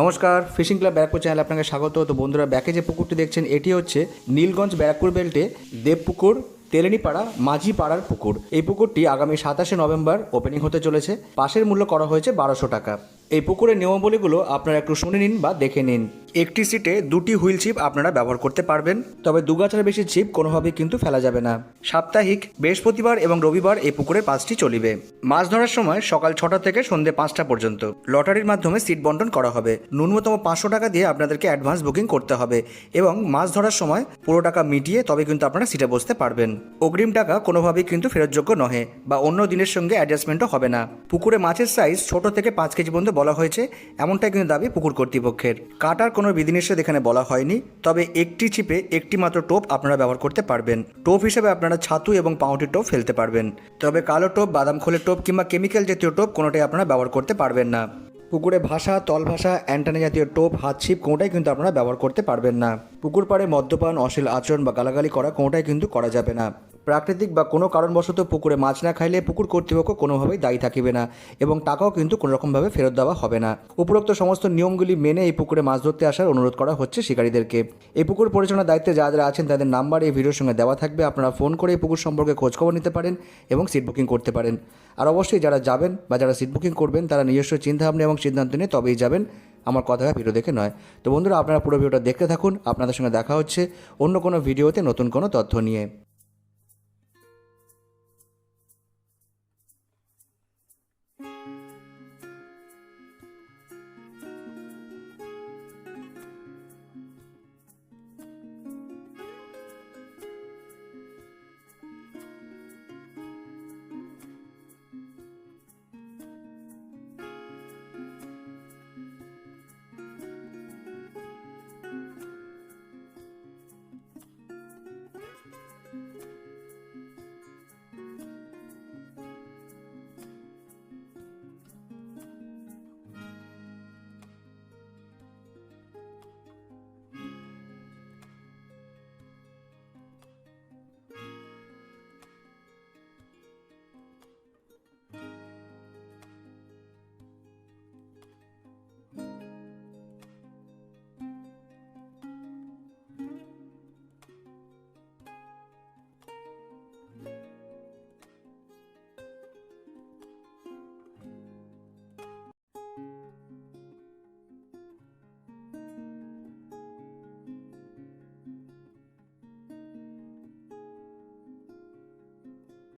নমস্কার fishing club Barrackpore চ্যানেলে আপনাকে স্বাগত। তো বন্ধুরা, ব্যাকে যে পুকুরটি দেখছেন, এটি হচ্ছে নীলগঞ্জ ব্যারাকপুর বেল্টে দেবপুকুর, তেলেনিপাড়া মাঝি পাড়ার পুকুর। এই পুকুরটি আগামী সাতাশে নভেম্বর ওপেনিং হতে চলেছে। পাশের মূল্য করা হয়েছে বারোশো টাকা। এই পুকুরের নিয়মাবলীগুলো আপনারা একটু শুনে নিন বা দেখে নিন। একটি সিটে দুটি হুইল চিপ আপনারা ব্যবহার করতে পারবেন। তবে দু গাছার বেশি চিপ কোনোভাবেই কিন্তু ফেলা যাবে না। সাপ্তাহিক, বৃহস্পতিবার এবং রবিবার এই পুকুরে পাঁচটি চলিবে। মাছ ধরার সময় সকাল ছটা থেকে সন্ধ্যে পাঁচটা পর্যন্ত। লটারির মাধ্যমে সিট বন্টন করা হবে। ন্যূনতম পাঁচশো টাকা দিয়ে আপনাদেরকে অ্যাডভান্স বুকিং করতে হবে এবং মাছ ধরার সময় পুরো টাকা মিটিয়ে তবে কিন্তু আপনারা সিটে বসতে পারবেন। অগ্রিম টাকা কোনোভাবেই কিন্তু ফেরতযোগ্য নহে বা অন্য দিনের সঙ্গে অ্যাডজাস্টমেন্টও হবে না। পুকুরে মাছের সাইজ ছোট থেকে পাঁচ কেজি পর্যন্ত বলা হয়েছে, এমনটাই কিন্তু দাবি পুকুর কর্তৃপক্ষের। কাটার কোনো বিধিনিষেধ এখানে বলা হয়নি, তবে একটি চিপে একটি মাত্র টোপ আপনারা ব্যবহার করতে পারবেন। টোপ হিসেবে আপনারা ছাতু এবং পাউটির টোপ ফেলতে পারবেন। তবে কালো টোপ, বাদাম খোলের টোপ কিংবা কেমিক্যাল জাতীয় টোপ কোনোটাই আপনারা ব্যবহার করতে পারবেন না। পুকুরে ভাষা তল ভাষা অ্যান্টানা জাতীয় টোপ, হাত ছিপ কোনোটাই কিন্তু আপনারা ব্যবহার করতে পারবেন না। পুকুর পাড়ে মদ্যপান, অশ্লীল আচরণ বা গালাগালি করা কোনোটাই কিন্তু করা যাবে না। প্রাকৃতিক বা কোনো কারণবশত পুকুরে মাছ না খাইলে পুকুর কর্তৃপক্ষ কোনোভাবেই দায়ী থাকিবে না এবং টাকাও কিন্তু কোনোরকমভাবে ফেরত দেওয়া হবে না। উপরোক্ত সমস্ত নিয়মগুলি মেনে এই পুকুরে মাছ ধরতে আসার অনুরোধ করা হচ্ছে শিকারীদেরকে। এই পুকুর পরিচালনার দায়িত্বে যারা যারা আছেন তাদের নাম্বার এই ভিডিওর সঙ্গে দেওয়া থাকবে। আপনারা ফোন করে এই পুকুর সম্পর্কে খোঁজখবর নিতে পারেন এবং সিট বুকিং করতে পারেন। আর অবশ্যই যারা যাবেন বা যারা সিট বুকিং করবেন, তারা নিজস্ব চিন্তাভাবনা এবং সিদ্ধান্ত নিয়ে তবেই যাবেন। আমার কথা ভিডিও দেখে নয়। তো বন্ধুরা, আপনারা পুরো ভিডিওটা দেখতে থাকুন। আপনাদের সঙ্গে দেখা হচ্ছে অন্য কোনো ভিডিওতে নতুন কোনো তথ্য নিয়ে।